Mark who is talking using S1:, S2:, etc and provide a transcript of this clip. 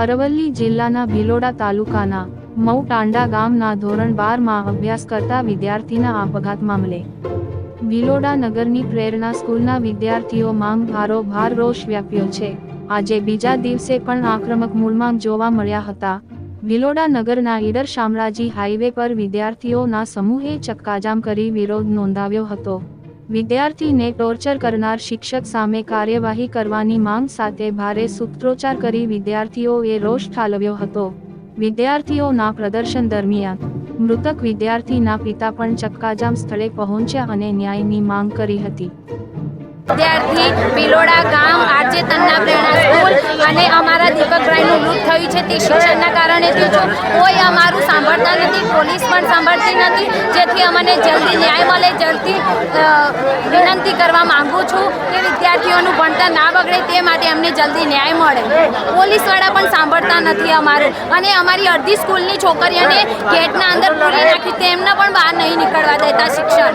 S1: અરવલ્લી જિલ્લાના ભિલોડા તાલુકાના મઉ ટાંડા ગામના ધોરણ બારમાં અભ્યાસ કરતા વિદ્યાર્થીના આપઘાત મામલે. ભિલોડા નગરની પ્રેરણા સ્કૂલના વિદ્યાર્થીઓ માંગ ભારોભાર રોષ વ્યાપ્યો છે. આજે બીજા દિવસે પણ આક્રમક મૂળમાંગ જોવા મળ્યા હતા. ભિલોડા નગરના ઈડર શામળાજી હાઈવે પર વિદ્યાર્થીઓના સમૂહે ચક્કાજામ કરી વિરોધ નોંધાવ્યો હતો. વિદ્યાર્થીને ટોર્ચર કરનાર શિક્ષક સામે કાર્યવાહી કરવાની માંગ સાથે ભારે સૂત્રોચ્ચાર કરી વિદ્યાર્થીઓએ રોષ ઠાલવ્યો હતો. વિદ્યાર્થીઓના પ્રદર્શન દરમિયાન, મૃતક વિદ્યાર્થીના પિતા પણ ચક્કાજામ સ્થળે પહોંચ્યા અને ન્યાયની માંગ કરી હતી.
S2: વિદ્યાર્થી, પિલોડા ગામ આરજે તન્ના પ્રેરણા સ્કૂલ અને અમારા દીપકભાઈનું મૃત થયું છે તે શિક્ષણના કારણે થયું છે. કોઈ અમારું સાંભળતા નથી, પોલીસ પણ સાંભળતી નથી. જેથી અમને જલ્દી ન્યાય મળે, જલ્દી વિનંતી કરવા માંગુ છું કે વિદ્યાર્થીઓનું ભણતર ના બગડે તે માટે અમને જલ્દી ન્યાય મળે. પોલીસવાળા પણ સાંભળતા નથી અમારું. અને અમારી અડધી સ્કૂલની છોકરીઓને ગેટના અંદર પૂરી નાખી, તેમને પણ બહાર નહીં નીકળવા દેતા શિક્ષણ.